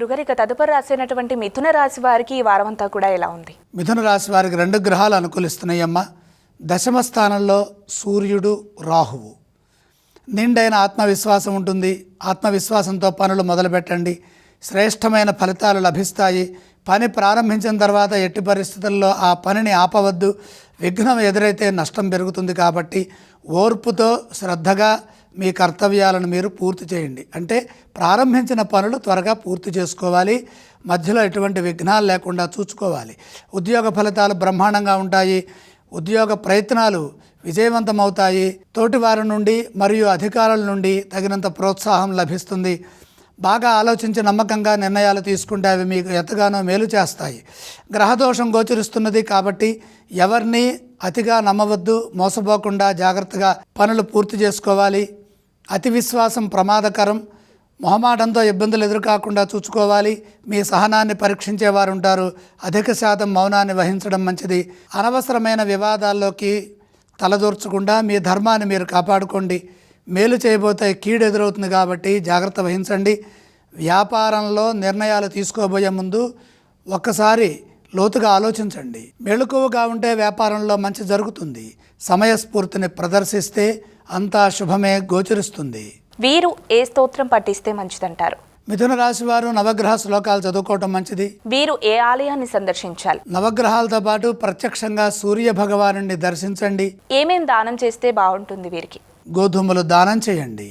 గురుగారు ఇక తదుపరి రాసినటువంటి మిథున రాశి వారికి ఈ వారం అంతా కూడా ఎలా ఉంది? మిథున రాశి వారికి రెండు గ్రహాలు అనుకూలిస్తున్నాయమ్మా. దశమ స్థానంలో సూర్యుడు రాహువు. నిండైన ఆత్మవిశ్వాసం ఉంటుంది. ఆత్మవిశ్వాసంతో పనులు మొదలుపెట్టండి. శ్రేష్టమైన ఫలితాలు లభిస్తాయి. పని ప్రారంభించిన తర్వాత ఎట్టి పరిస్థితుల్లో ఆ పనిని ఆపవద్దు. విఘ్నం ఎదురైతే నష్టం పెరుగుతుంది కాబట్టి ఓర్పుతో శ్రద్ధగా మీ కర్తవ్యాలను మీరు పూర్తి చేయండి. అంటే ప్రారంభించిన పనులు త్వరగా పూర్తి చేసుకోవాలి. మధ్యలో ఎటువంటి విఘ్నాలు లేకుండా చూసుకోవాలి. ఉద్యోగ ఫలితాలు బ్రహ్మాండంగా ఉంటాయి. ఉద్యోగ ప్రయత్నాలు విజయవంతమవుతాయి. తోటివారి నుండి మరియు అధికారుల నుండి తగినంత ప్రోత్సాహం లభిస్తుంది. బాగా ఆలోచించి నమ్మకంగా నిర్ణయాలు తీసుకుంటే అవి మీకు ఎంతగానో మేలు చేస్తాయి. గ్రహదోషం గోచరిస్తున్నది కాబట్టి ఎవరిని అతిగా నమ్మవద్దు. మోసపోకుండా జాగ్రత్తగా పనులు పూర్తి చేసుకోవాలి. అతి విశ్వాసం ప్రమాదకరం. మొహమాటంతో ఇబ్బందులు ఎదురుకాకుండా చూసుకోవాలి. మీ సహనాన్ని పరీక్షించేవారు ఉంటారు. అధిక శాతం మౌనాన్ని వహించడం మంచిది. అనవసరమైన వివాదాల్లోకి తలదూర్చకుండా మీ ధర్మాన్ని మీరు కాపాడుకోండి. మేలు చేయబోతే కీడు ఎదురవుతుంది కాబట్టి జాగ్రత్త వహించండి. వ్యాపారంలో నిర్ణయాలు తీసుకోబోయే ముందు ఒక్కసారి లోతుగా ఆలోచించండి. మెళుకువగా ఉంటే వ్యాపారంలో మంచి జరుగుతుంది. సమయస్ఫూర్తిని ప్రదర్శిస్తే అంతా శుభమే గోచరిస్తుంది. వీరు ఏ స్తోత్రం పఠిస్తే మంచిదంటారు? మిథున రాశి వారు నవగ్రహ శ్లోకాలు చదువుకోవటం మంచిది. వీరు ఏ ఆలయాన్ని సందర్శించాలి? నవగ్రహాలతో పాటు ప్రత్యక్షంగా సూర్య భగవాను దర్శించండి. ఏమేం దానం చేస్తే బాగుంటుంది వీరికి? గోధుమలు దానం చేయండి.